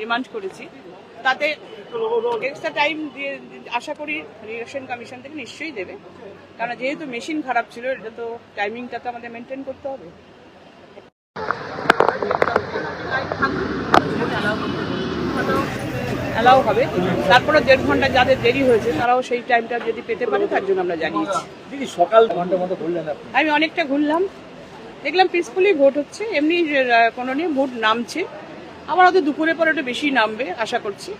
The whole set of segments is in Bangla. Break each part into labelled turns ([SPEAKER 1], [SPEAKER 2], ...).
[SPEAKER 1] ডিমান্ড করেছি। তাতে এক্সট্রা টাইম দিয়ে আশা করি ইলেকশন কমিশন থেকে নিশ্চয়ই দেবে। কারণ যেহেতু মেশিন খারাপ ছিল এটা তো টাইমিংটা তো আমাদের মেনটেন করতে হবে। অ্যালাউ হবে। তারপরে দেড় ঘণ্টা যাদের দেরি হয়েছে তারাও সেই টাইমটা যদি পেতে পারে তার জন্য আমরা জানিয়েছি।
[SPEAKER 2] দিদি সকাল ঘণ্টা মতো আপনি?
[SPEAKER 1] আমি অনেকটা ঘুরলাম। দেখলাম পিসফুলি ভোট হচ্ছে। এমনি কোনো নিয়ে ভোট নামছে। আবার হয়তো দুপুরে পরে একটু বেশি নামবে, আশা করছি।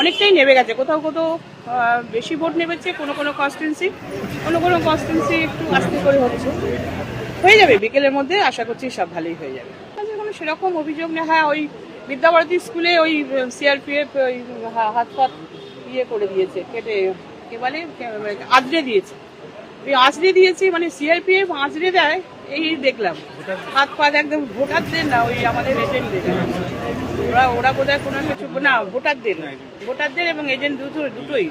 [SPEAKER 1] অনেকটাই নেমে গেছে। কোথাও কোথাও বেশি ভোট নেমেছে, কোনো কোনো কনস্টেন্সি কোনো কোনো কনস্টেন্সি একটু আস্তে করে হচ্ছে। হয়ে যাবে বিকেলের মধ্যে, আশা করছি সব ভালোই হয়ে যাবে। কোনো সেরকম অভিযোগ না হ্যাঁ ওই বিদ্যাভারতী স্কুলে ওই সিআরপিএফ ওই হাত ফাত ইয়ে করে দিয়েছে, কেটে, কে বলে আঁচড়ে দিয়েছে। ওই আঁচড়ে দিয়েছি মানে সিআরপিএফ আঁচড়ে দেয় এই দেখলাম। হাত পাত একদম ভোটারদের না ওই আমাদের এজেন্টদের ওরা ওরা বোধহয় কোনো কিছু না ভোটারদের। ভোটারদের এবং এজেন্ট দুটো দুটোই।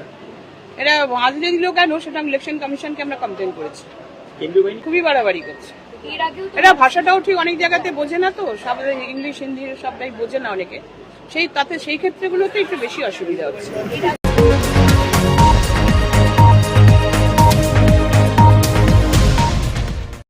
[SPEAKER 1] এরা আঁচড়ে দিল কেন সেটা ইলেকশন কমিশনকে আমরা কমপ্লেন করেছি। খুবই বাড়াবাড়ি করছে।
[SPEAKER 3] এর
[SPEAKER 1] এরা ভাষাটাও ঠিক অনেক জায়গাতে বোঝে না তো সব ইংলিশ হিন্দি সবটাই বোঝে না অনেকে। সেই তাতে সেই ক্ষেত্রগুলোতে একটু বেশি অসুবিধা হচ্ছে।